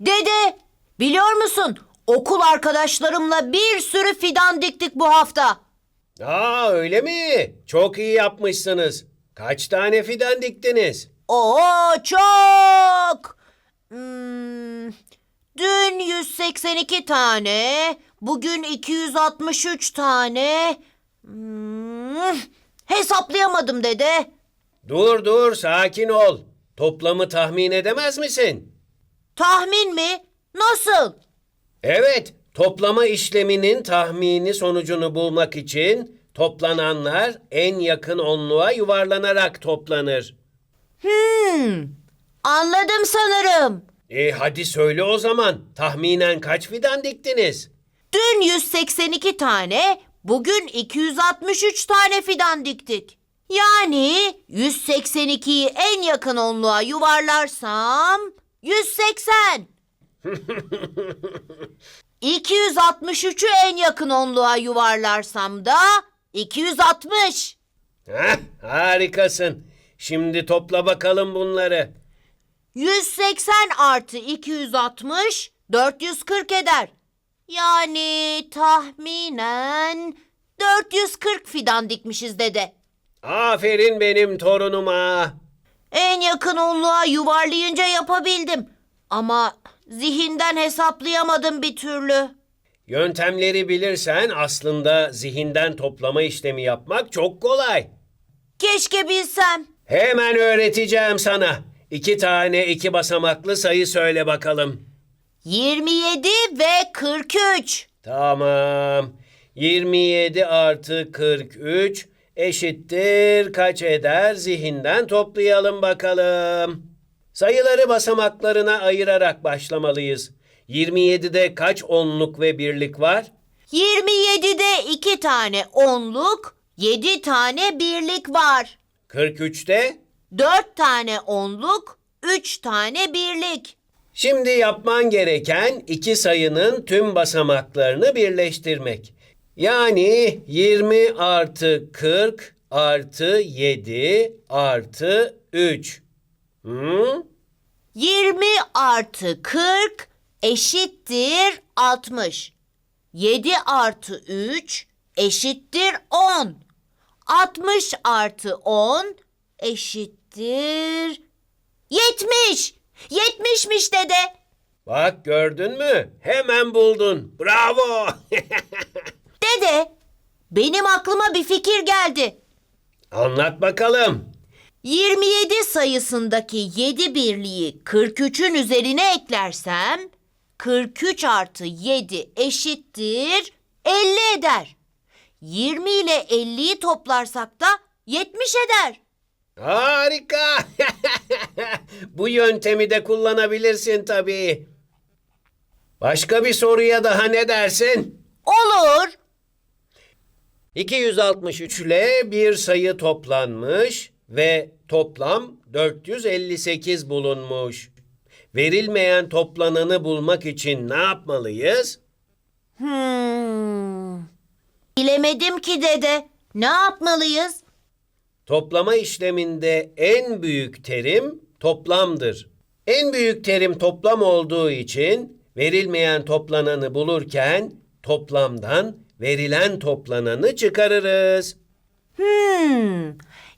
Dede, biliyor musun? Okul arkadaşlarımla bir sürü fidan diktik bu hafta. Aa öyle mi? Çok iyi yapmışsınız. Kaç tane fidan diktiniz? Oo çok. Hmm, dün 182 tane, bugün 263 tane. Hmm, hesaplayamadım dede. Dur dur sakin ol. Toplamı tahmin edemez misin? Tahmin mi? Nasıl? Evet, toplama işleminin tahmini sonucunu bulmak için toplananlar en yakın onluğa yuvarlanarak toplanır. Hmm, anladım sanırım. E hadi söyle o zaman. Tahminen kaç fidan diktiniz? Dün 182 tane, bugün 263 tane fidan diktik. Yani 182'yi en yakın onluğa yuvarlarsam 180. 263'ü en yakın onluğa yuvarlarsam da 260. Heh, harikasın. Şimdi topla bakalım bunları. 180 artı 260 440 eder. Yani tahminen 440 fidan dikmişiz dede. Aferin benim torunuma. En yakın onluğa yuvarlayınca yapabildim. Ama zihinden hesaplayamadım bir türlü. Yöntemleri bilirsen aslında zihinden toplama işlemi yapmak çok kolay. Keşke bilsem. Hemen öğreteceğim sana. İki tane iki basamaklı sayı söyle bakalım. 27 ve 43. Tamam. 27 artı 43 eşittir kaç eder zihinden toplayalım bakalım. Sayıları basamaklarına ayırarak başlamalıyız. 27'de kaç onluk ve birlik var? 27'de 2 tane onluk, 7 tane birlik var. 43'te? 4 tane onluk, 3 tane birlik. Şimdi yapman gereken iki sayının tüm basamaklarını birleştirmek. Yani 20 artı 40 artı 7 artı 3. Hı? 20 artı 40 eşittir 60. 7 artı 3 eşittir 10. 60 artı 10 eşittir 70. 70'miş dede. Bak gördün mü? Hemen buldun. Bravo. Dede, benim aklıma bir fikir geldi. Anlat bakalım. 27 sayısındaki 7 birliği 43'ün üzerine eklersem 43 artı 7 eşittir 50 eder. 20 ile 50'yi toplarsak da 70 eder. Harika. Bu yöntemi de kullanabilirsin tabii. Başka bir soruya daha ne dersin? Olur. 263 ile bir sayı toplanmış ve toplam 458 bulunmuş. Verilmeyen toplananı bulmak için ne yapmalıyız? Hmm. Bilemedim ki dede. Ne yapmalıyız? Toplama işleminde en büyük terim toplamdır. En büyük terim toplam olduğu için verilmeyen toplananı bulurken toplamdan verilen toplananı çıkarırız. Hmm.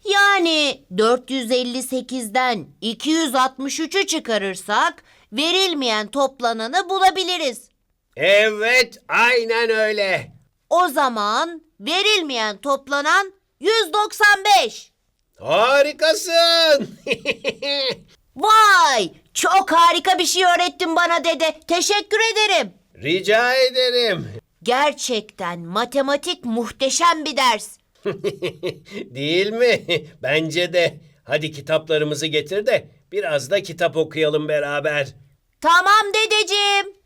Yani 458'den 263'ü çıkarırsak verilmeyen toplananı bulabiliriz. Evet, aynen öyle. O zaman verilmeyen toplanan 195. Harikasın. Vay! Çok harika bir şey öğrettin bana dede. Teşekkür ederim. Rica ederim. Gerçekten matematik muhteşem bir ders. Değil mi? Bence de. Hadi kitaplarımızı getir de biraz da kitap okuyalım beraber. Tamam dedeciğim.